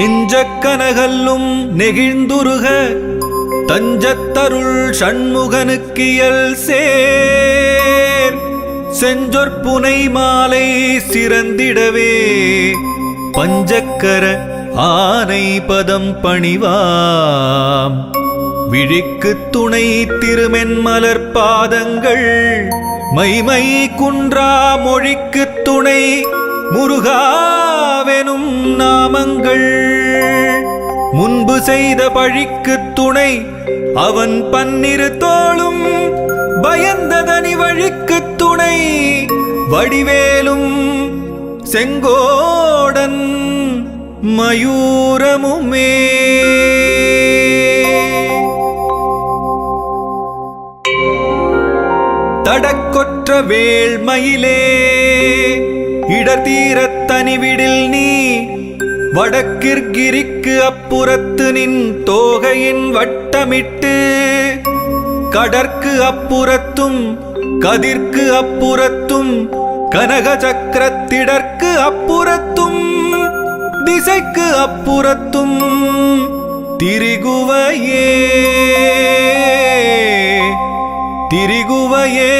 நெஞ்சக்கனகல்லும் நெகிழ்ந்துருக தஞ்சத்தருள் சண்முகனுக்கியல் சேர். செஞ்சொற்புனை மாலை சிறந்திடவே பஞ்சக்கர ஆனை பதம் பணிவாம். விழிக்கு துணை திருமென்மலர் பாதங்கள் மைமை குன்றா மொழிக்கு துணை முருகாவெனும் நாமங்கள். முன்பு செய்த பழிக்கு துணை அவன் பன்னிரு தோளும். பயந்ததனி வழிக்கு துணை வடிவேலும் செங்கோடன் மயூரமுமே. கொற்ற வேள்மயிலே இடத்தீரத் தனிவிடில் நீ வடக்கிற்கிரிக்கு அப்புறத்து நின் தோகையின் வட்டமிட்டு கடற்கு அப்புறத்தும் கதிர்க்கு அப்புறத்தும் கனக சக்கரத்திடற்கு அப்புறத்தும் திசைக்கு அப்புறத்தும் திரிகுவையே. திரிகுவையே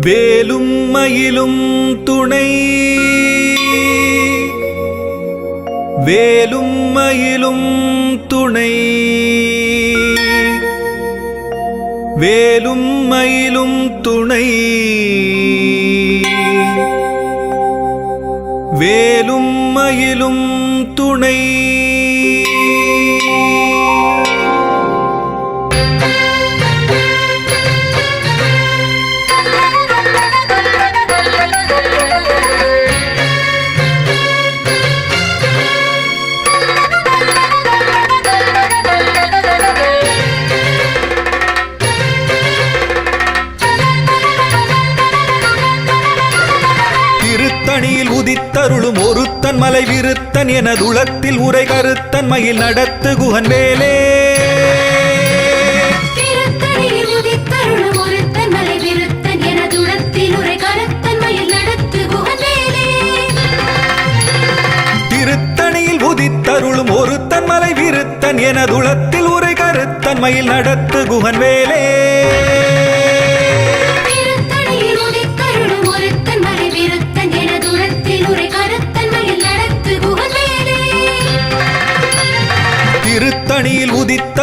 வேலும் மயிலும் துணை வேலும் மயிலும் துணை வேலும் மயிலும் துணை வேலும் மயிலும் துணை. ஒருத்தன் மலை விருத்தன் எனதுளத்தில் உரை கருத்தன் மயில் நடத்து குகன் வேலே திருத்தணியில் உதித்தருளும் ஒருத்தன் மலை விருத்தன் எனதுளத்தில் உரை கருத்தன் மயில் நடத்து குகவேலே. திருத்தணியில்